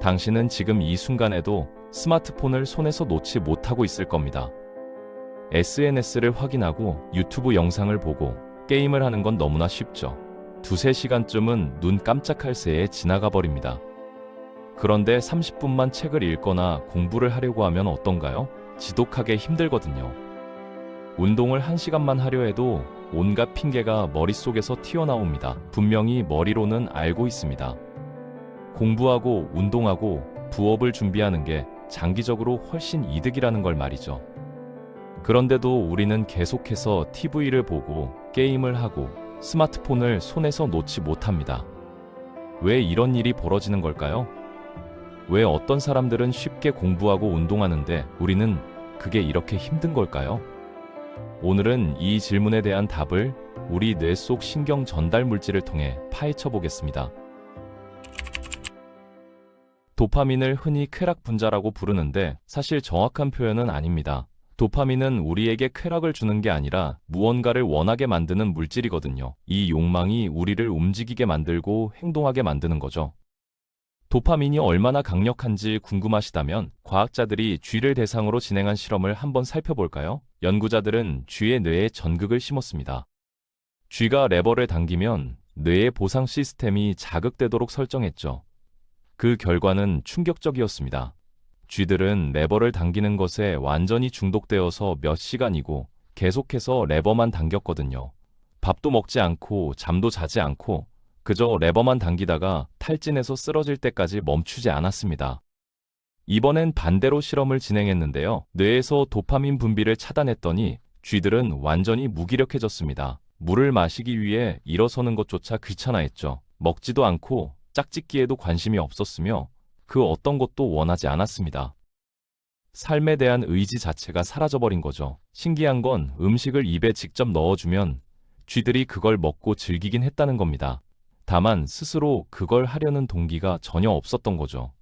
당신은 지금 이 순간에도 스마트폰을 손에서 놓지 못하고 있을 겁니다. SNS를 확인하고 유튜브 영상을 보고 게임을 하는 건 너무나 쉽죠. 두세 시간쯤은 눈 깜짝할 새에 지나가 버립니다. 그런데 30분만 책을 읽거나 공부를 하려고 하면 어떤가요? 지독하게 힘들거든요. 운동을 1시간만 하려 해도 온갖 핑계가 머릿속에서 튀어나옵니다. 분명히 머리로는 알고 있습니다. 공부하고 운동하고 부업을 준비하는 게 장기적으로 훨씬 이득이라는 걸 말이죠. 그런데도 우리는 계속해서 TV를 보고 게임을 하고 스마트폰을 손에서 놓지 못합니다. 왜 이런 일이 벌어지는 걸까요? 왜 어떤 사람들은 쉽게 공부하고 운동하는데 우리는 그게 이렇게 힘든 걸까요? 오늘은 이 질문에 대한 답을 우리 뇌 속 신경 전달 물질을 통해 파헤쳐 보겠습니다. 도파민을 흔히 쾌락 분자라고 부르는데 사실 정확한 표현은 아닙니다. 도파민은 우리에게 쾌락을 주는 게 아니라 무언가를 원하게 만드는 물질이거든요. 이 욕망이 우리를 움직이게 만들고 행동하게 만드는 거죠. 도파민이 얼마나 강력한지 궁금하시다면 과학자들이 쥐를 대상으로 진행한 실험을 한번 살펴볼까요? 연구자들은 쥐의 뇌에 전극을 심었습니다. 쥐가 레버를 당기면 뇌의 보상 시스템이 자극되도록 설정했죠. 그 결과는 충격적이었습니다. 쥐들은 레버를 당기는 것에 완전히 중독되어서 몇 시간이고 계속해서 레버만 당겼거든요. 밥도 먹지 않고 잠도 자지 않고 그저 레버만 당기다가 탈진해서 쓰러질 때까지 멈추지 않았습니다. 이번엔 반대로 실험을 진행했는데요. 뇌에서 도파민 분비를 차단했더니 쥐들은 완전히 무기력해졌습니다. 물을 마시기 위해 일어서는 것조차 귀찮아했죠. 먹지도 않고 짝짓기에도 관심이 없었으며 그 어떤 것도 원하지 않았습니다. 삶에 대한 의지 자체가 사라져버린 거죠. 신기한 건 음식을 입에 직접 넣어주면 쥐들이 그걸 먹고 즐기긴 했다는 겁니다. 다만 스스로 그걸 하려는 동기가 전혀 없었던 거죠.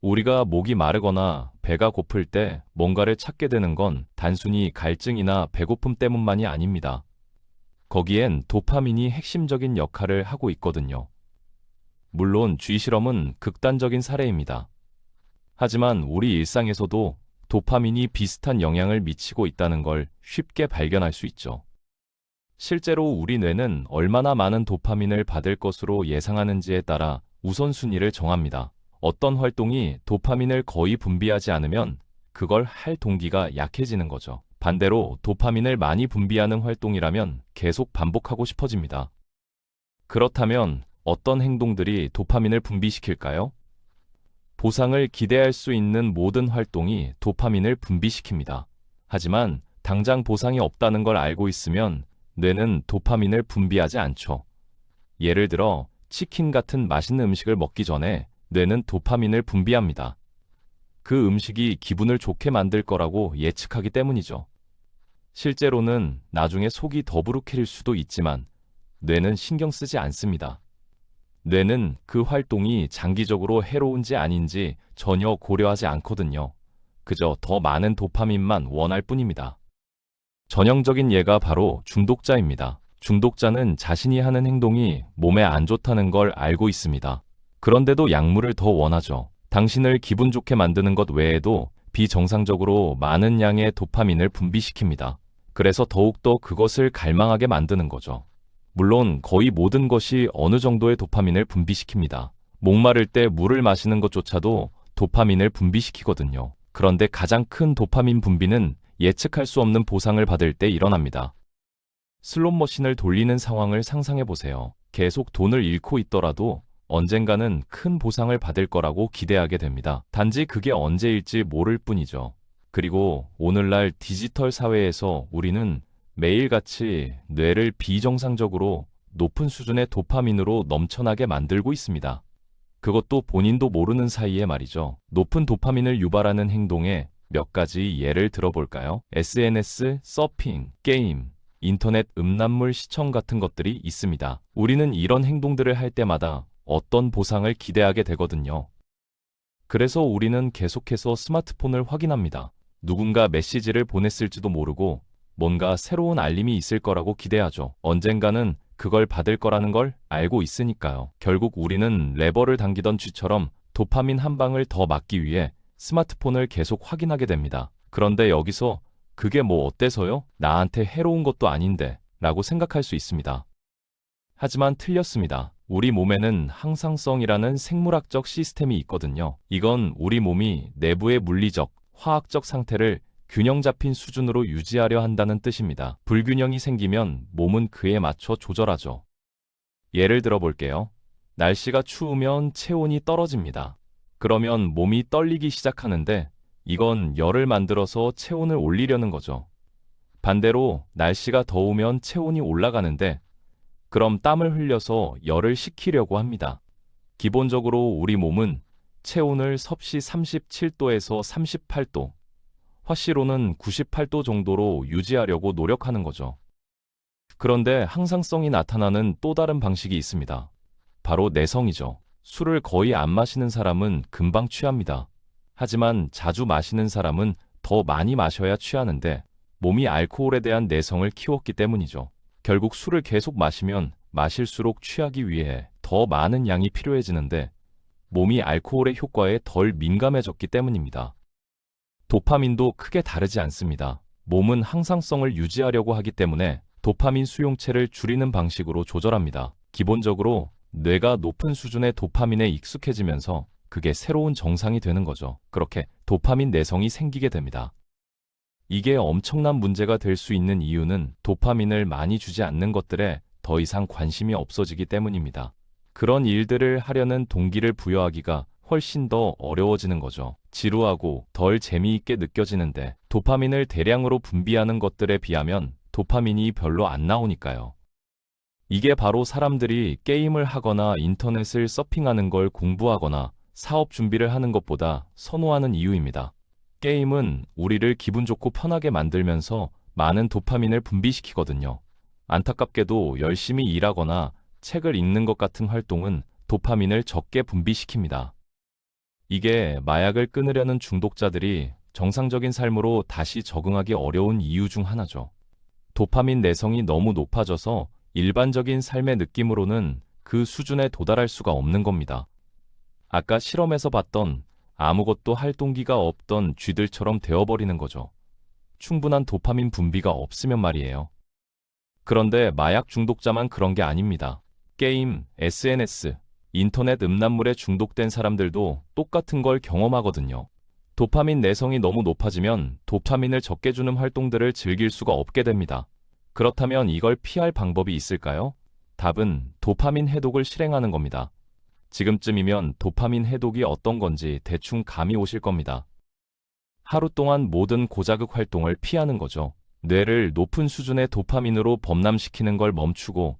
우리가 목이 마르거나 배가 고플 때 뭔가를 찾게 되는 건 단순히 갈증이나 배고픔 때문만이 아닙니다. 거기엔 도파민이 핵심적인 역할을 하고 있거든요. 물론 쥐 실험은 극단적인 사례입니다. 하지만 우리 일상에서도 도파민이 비슷한 영향을 미치고 있다는 걸 쉽게 발견할 수 있죠. 실제로 우리 뇌는 얼마나 많은 도파민을 받을 것으로 예상하는지에 따라 우선순위를 정합니다. 어떤 활동이 도파민을 거의 분비하지 않으면 그걸 할 동기가 약해지는 거죠. 반대로 도파민을 많이 분비하는 활동이라면 계속 반복하고 싶어집니다. 그렇다면 어떤 행동들이 도파민을 분비시킬까요? 보상을 기대할 수 있는 모든 활동이 도파민을 분비시킵니다. 하지만 당장 보상이 없다는 걸 알고 있으면 뇌는 도파민을 분비하지 않죠. 예를 들어 치킨 같은 맛있는 음식을 먹기 전에 뇌는 도파민을 분비합니다. 그 음식이 기분을 좋게 만들 거라고 예측하기 때문이죠. 실제로는 나중에 속이 더부룩해질 수도 있지만 뇌는 신경 쓰지 않습니다. 뇌는 그 활동이 장기적으로 해로운지 아닌지 전혀 고려하지 않거든요. 그저 더 많은 도파민만 원할 뿐입니다. 전형적인 예가 바로 중독자입니다. 중독자는 자신이 하는 행동이 몸에 안 좋다는 걸 알고 있습니다. 그런데도 약물을 더 원하죠. 당신을 기분 좋게 만드는 것 외에도 비정상적으로 많은 양의 도파민을 분비시킵니다. 그래서 더욱더 그것을 갈망하게 만드는 거죠. 물론 거의 모든 것이 어느 정도의 도파민을 분비시킵니다. 목마를 때 물을 마시는 것조차도 도파민을 분비시키거든요. 그런데 가장 큰 도파민 분비는 예측할 수 없는 보상을 받을 때 일어납니다. 슬롯 머신을 돌리는 상황을 상상해 보세요. 계속 돈을 잃고 있더라도 언젠가는 큰 보상을 받을 거라고 기대하게 됩니다. 단지 그게 언제일지 모를 뿐이죠. 그리고 오늘날 디지털 사회에서 우리는 매일같이 뇌를 비정상적으로 높은 수준의 도파민으로 넘쳐나게 만들고 있습니다. 그것도 본인도 모르는 사이에 말이죠. 높은 도파민을 유발하는 행동에 몇 가지 예를 들어볼까요? SNS, 서핑, 게임, 인터넷 음란물 시청 같은 것들이 있습니다. 우리는 이런 행동들을 할 때마다 어떤 보상을 기대하게 되거든요. 그래서 우리는 계속해서 스마트폰을 확인합니다. 누군가 메시지를 보냈을지도 모르고 뭔가 새로운 알림이 있을 거라고 기대하죠. 언젠가는 그걸 받을 거라는 걸 알고 있으니까요. 결국 우리는 레버를 당기던 쥐처럼 도파민 한 방을 더 맞기 위해 스마트폰을 계속 확인하게 됩니다. 그런데 여기서 그게 뭐 어때서요? 나한테 해로운 것도 아닌데 라고 생각할 수 있습니다. 하지만 틀렸습니다. 우리 몸에는 항상성이라는 생물학적 시스템이 있거든요. 이건 우리 몸이 내부의 물리적, 화학적 상태를 균형 잡힌 수준으로 유지하려 한다는 뜻입니다. 불균형이 생기면 몸은 그에 맞춰 조절하죠. 예를 들어 볼게요. 날씨가 추우면 체온이 떨어집니다. 그러면 몸이 떨리기 시작하는데 이건 열을 만들어서 체온을 올리려는 거죠. 반대로 날씨가 더우면 체온이 올라가는데 그럼 땀을 흘려서 열을 식히려고 합니다. 기본적으로 우리 몸은 체온을 섭씨 37도에서 38도, 화씨로는 98도 정도로 유지하려고 노력하는 거죠. 그런데 항상성이 나타나는 또 다른 방식이 있습니다. 바로 내성이죠. 술을 거의 안 마시는 사람은 금방 취합니다. 하지만 자주 마시는 사람은 더 많이 마셔야 취하는데 몸이 알코올에 대한 내성을 키웠기 때문이죠. 결국 술을 계속 마시면 마실수록 취하기 위해 더 많은 양이 필요해지는데 몸이 알코올의 효과에 덜 민감해졌기 때문입니다. 도파민도 크게 다르지 않습니다. 몸은 항상성을 유지하려고 하기 때문에 도파민 수용체를 줄이는 방식으로 조절합니다. 기본적으로 뇌가 높은 수준의 도파민에 익숙해지면서 그게 새로운 정상이 되는 거죠. 그렇게 도파민 내성이 생기게 됩니다. 이게 엄청난 문제가 될 수 있는 이유는 도파민을 많이 주지 않는 것들에 더 이상 관심이 없어지기 때문입니다. 그런 일들을 하려는 동기를 부여하기가 훨씬 더 어려워지는 거죠. 지루하고 덜 재미있게 느껴지는데 도파민을 대량으로 분비하는 것들에 비하면 도파민이 별로 안 나오니까요. 이게 바로 사람들이 게임을 하거나 인터넷을 서핑하는 걸 공부하거나 사업 준비를 하는 것보다 선호하는 이유입니다. 게임은 우리를 기분 좋고 편하게 만들면서 많은 도파민을 분비시키거든요. 안타깝게도 열심히 일하거나 책을 읽는 것 같은 활동은 도파민을 적게 분비시킵니다. 이게 마약을 끊으려는 중독자들이 정상적인 삶으로 다시 적응하기 어려운 이유 중 하나죠. 도파민 내성이 너무 높아져서 일반적인 삶의 느낌으로는 그 수준에 도달할 수가 없는 겁니다. 아까 실험에서 봤던 아무것도 할 동기가 없던 쥐들처럼 되어버리는 거죠. 충분한 도파민 분비가 없으면 말이에요. 그런데 마약 중독자만 그런 게 아닙니다. 게임, SNS, 인터넷 음란물에 중독된 사람들도 똑같은 걸 경험하거든요. 도파민 내성이 너무 높아지면 도파민을 적게 주는 활동들을 즐길 수가 없게 됩니다. 그렇다면 이걸 피할 방법이 있을까요? 답은 도파민 해독을 실행하는 겁니다. 지금쯤이면 도파민 해독이 어떤 건지 대충 감이 오실 겁니다. 하루 동안 모든 고자극 활동을 피하는 거죠. 뇌를 높은 수준의 도파민으로 범람시키는 걸 멈추고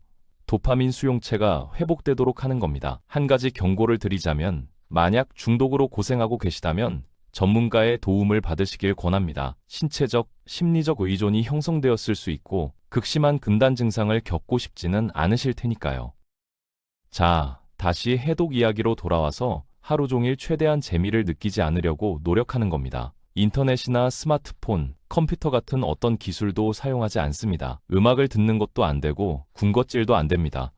도파민 수용체가 회복되도록 하는 겁니다. 한 가지 경고를 드리자면 만약 중독으로 고생하고 계시다면 전문가의 도움을 받으시길 권합니다. 신체적, 심리적 의존이 형성되었을 수 있고 극심한 금단 증상을 겪고 싶지는 않으실 테니까요. 자, 다시 해독 이야기로 돌아와서 하루 종일 최대한 재미를 느끼지 않으려고 노력하는 겁니다. 인터넷이나 스마트폰, 컴퓨터 같은 어떤 기술도 사용하지 않습니다. 음악을 듣는 것도 안 되고 군것질도 안 됩니다.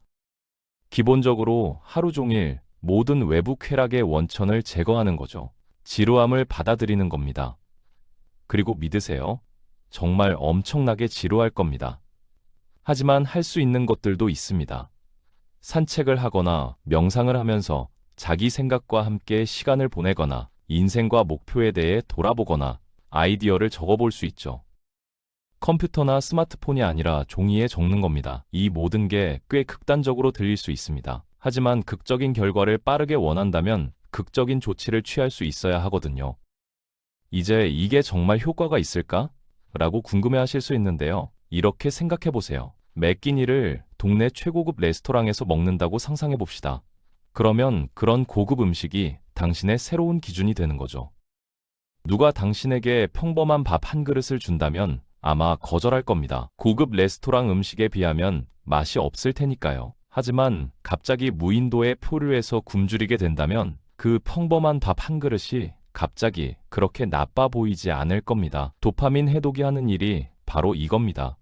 기본적으로 하루 종일 모든 외부 쾌락의 원천을 제거하는 거죠. 지루함을 받아들이는 겁니다. 그리고 믿으세요. 정말 엄청나게 지루할 겁니다. 하지만 할 수 있는 것들도 있습니다. 산책을 하거나 명상을 하면서 자기 생각과 함께 시간을 보내거나 인생과 목표에 대해 돌아보거나 아이디어를 적어볼 수 있죠. 컴퓨터나 스마트폰이 아니라 종이에 적는 겁니다. 이 모든 게 꽤 극단적으로 들릴 수 있습니다. 하지만 극적인 결과를 빠르게 원한다면 극적인 조치를 취할 수 있어야 하거든요. 이제 이게 정말 효과가 있을까? 라고 궁금해 하실 수 있는데요. 이렇게 생각해 보세요. 매 끼니를 동네 최고급 레스토랑에서 먹는다고 상상해 봅시다. 그러면 그런 고급 음식이 당신의 새로운 기준이 되는 거죠. 누가 당신에게 평범한 밥 한 그릇을 준다면 아마 거절할 겁니다. 고급 레스토랑 음식에 비하면 맛이 없을 테니까요. 하지만 갑자기 무인도의 포류에서 굶주리게 된다면 그 평범한 밥 한 그릇이 갑자기 그렇게 나빠 보이지 않을 겁니다. 도파민 해독이 하는 일이 바로 이겁니다.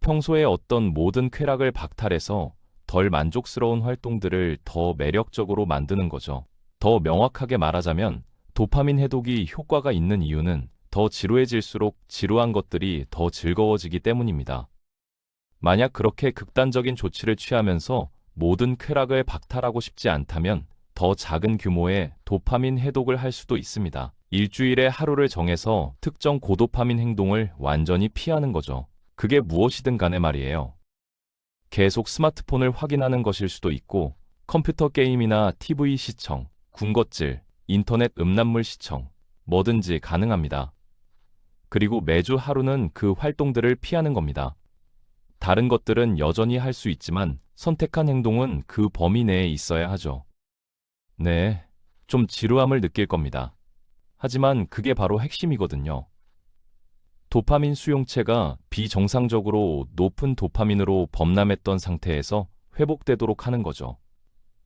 평소에 어떤 모든 쾌락을 박탈해서 덜 만족스러운 활동들을 더 매력적으로 만드는 거죠. 더 명확하게 말하자면 도파민 해독이 효과가 있는 이유는 더 지루해질수록 지루한 것들이 더 즐거워지기 때문입니다. 만약 그렇게 극단적인 조치를 취하면서 모든 쾌락을 박탈하고 싶지 않다면 더 작은 규모의 도파민 해독을 할 수도 있습니다. 일주일에 하루를 정해서 특정 고도파민 행동을 완전히 피하는 거죠. 그게 무엇이든 간에 말이에요. 계속 스마트폰을 확인하는 것일 수도 있고 컴퓨터 게임이나 TV 시청, 군것질, 인터넷 음란물 시청, 뭐든지 가능합니다. 그리고 매주 하루는 그 활동들을 피하는 겁니다. 다른 것들은 여전히 할 수 있지만 선택한 행동은 그 범위 내에 있어야 하죠. 네, 좀 지루함을 느낄 겁니다. 하지만 그게 바로 핵심이거든요. 도파민 수용체가 비정상적으로 높은 도파민으로 범람했던 상태에서 회복되도록 하는 거죠.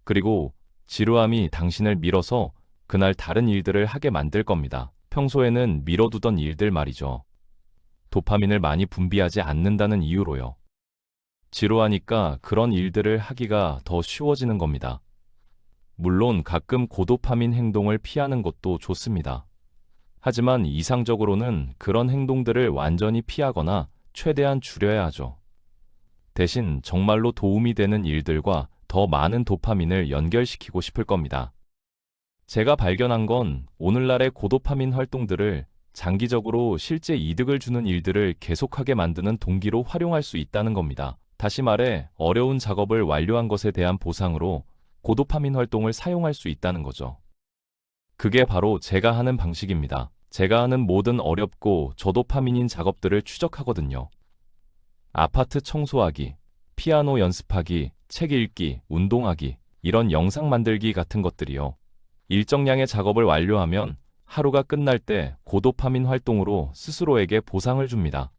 그리고 지루함이 당신을 밀어서 그날 다른 일들을 하게 만들 겁니다. 평소에는 미뤄두던 일들 말이죠. 도파민을 많이 분비하지 않는다는 이유로요. 지루하니까 그런 일들을 하기가 더 쉬워지는 겁니다. 물론 가끔 고도파민 행동을 피하는 것도 좋습니다. 하지만 이상적으로는 그런 행동들을 완전히 피하거나 최대한 줄여야 하죠. 대신 정말로 도움이 되는 일들과 더 많은 도파민을 연결시키고 싶을 겁니다. 제가 발견한 건 오늘날의 고도파민 활동들을 장기적으로 실제 이득을 주는 일들을 계속하게 만드는 동기로 활용할 수 있다는 겁니다. 다시 말해 어려운 작업을 완료한 것에 대한 보상으로 고도파민 활동을 사용할 수 있다는 거죠. 그게 바로 제가 하는 방식입니다. 제가 하는 모든 어렵고 저도파민인 작업들을 추적하거든요. 아파트 청소하기, 피아노 연습하기, 책 읽기, 운동하기, 이런 영상 만들기 같은 것들이요. 일정량의 작업을 완료하면 하루가 끝날 때 고도파민 활동으로 스스로에게 보상을 줍니다.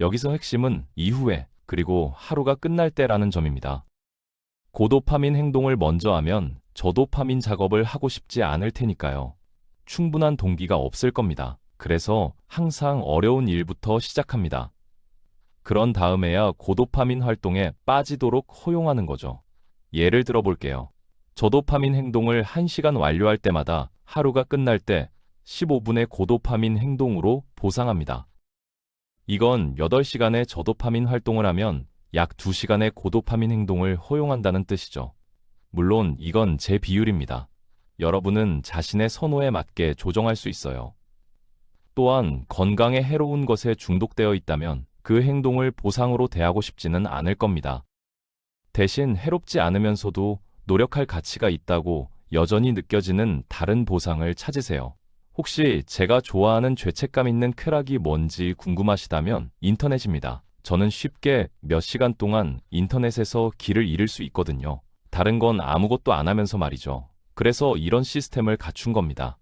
여기서 핵심은 이후에 그리고 하루가 끝날 때라는 점입니다. 고도파민 행동을 먼저 하면 저도파민 작업을 하고 싶지 않을 테니까요. 충분한 동기가 없을 겁니다. 그래서 항상 어려운 일부터 시작합니다. 그런 다음에야 고도파민 활동에 빠지도록 허용하는 거죠. 예를 들어 볼게요. 저도파민 행동을 1시간 완료할 때마다 하루가 끝날 때 15분의 고도파민 행동으로 보상합니다. 이건 8시간의 저도파민 활동을 하면 약 2시간의 고도파민 행동을 허용한다는 뜻이죠. 물론 이건 제 비율입니다. 여러분은 자신의 선호에 맞게 조정할 수 있어요. 또한 건강에 해로운 것에 중독되어 있다면 그 행동을 보상으로 대하고 싶지는 않을 겁니다. 대신 해롭지 않으면서도 노력할 가치가 있다고 여전히 느껴지는 다른 보상을 찾으세요. 혹시 제가 좋아하는 죄책감 있는 쾌락이 뭔지 궁금하시다면 인터넷입니다. 저는 쉽게 몇 시간 동안 인터넷에서 길을 잃을 수 있거든요. 다른 건 아무것도 안 하면서 말이죠. 그래서 이런 시스템을 갖춘 겁니다.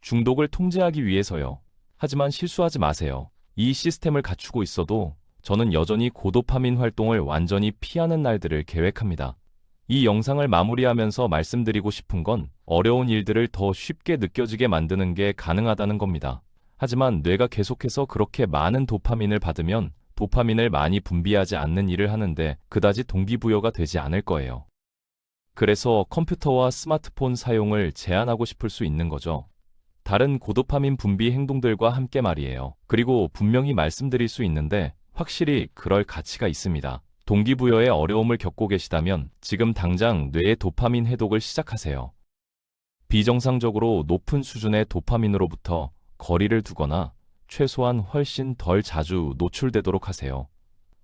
중독을 통제하기 위해서요. 하지만 실수하지 마세요. 이 시스템을 갖추고 있어도 저는 여전히 고도파민 활동을 완전히 피하는 날들을 계획합니다. 이 영상을 마무리하면서 말씀드리고 싶은 건 어려운 일들을 더 쉽게 느껴지게 만드는 게 가능하다는 겁니다. 하지만 뇌가 계속해서 그렇게 많은 도파민을 받으면 도파민을 많이 분비하지 않는 일을 하는데 그다지 동기부여가 되지 않을 거예요. 그래서 컴퓨터와 스마트폰 사용을 제한하고 싶을 수 있는 거죠. 다른 고도파민 분비 행동들과 함께 말이에요. 그리고 분명히 말씀드릴 수 있는데 확실히 그럴 가치가 있습니다. 동기부여에 어려움을 겪고 계시다면 지금 당장 뇌의 도파민 해독을 시작하세요. 비정상적으로 높은 수준의 도파민으로부터 거리를 두거나 최소한 훨씬 덜 자주 노출되도록 하세요.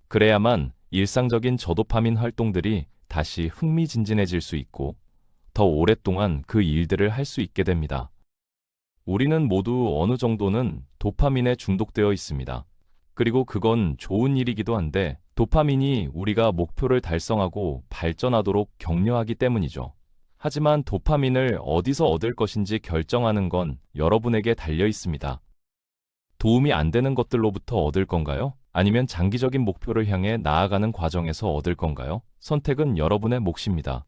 그래야만 일상적인 저도파민 활동들이 다시 흥미진진해질 수 있고 더 오랫동안 그 일들을 할 수 있게 됩니다. 우리는 모두 어느 정도는 도파민에 중독되어 있습니다. 그리고 그건 좋은 일이기도 한데 도파민이 우리가 목표를 달성하고 발전하도록 격려하기 때문이죠. 하지만 도파민을 어디서 얻을 것인지 결정하는 건 여러분에게 달려 있습니다. 도움이 안 되는 것들로부터 얻을 건가요? 아니면 장기적인 목표를 향해 나아가는 과정에서 얻을 건가요? 선택은 여러분의 몫입니다.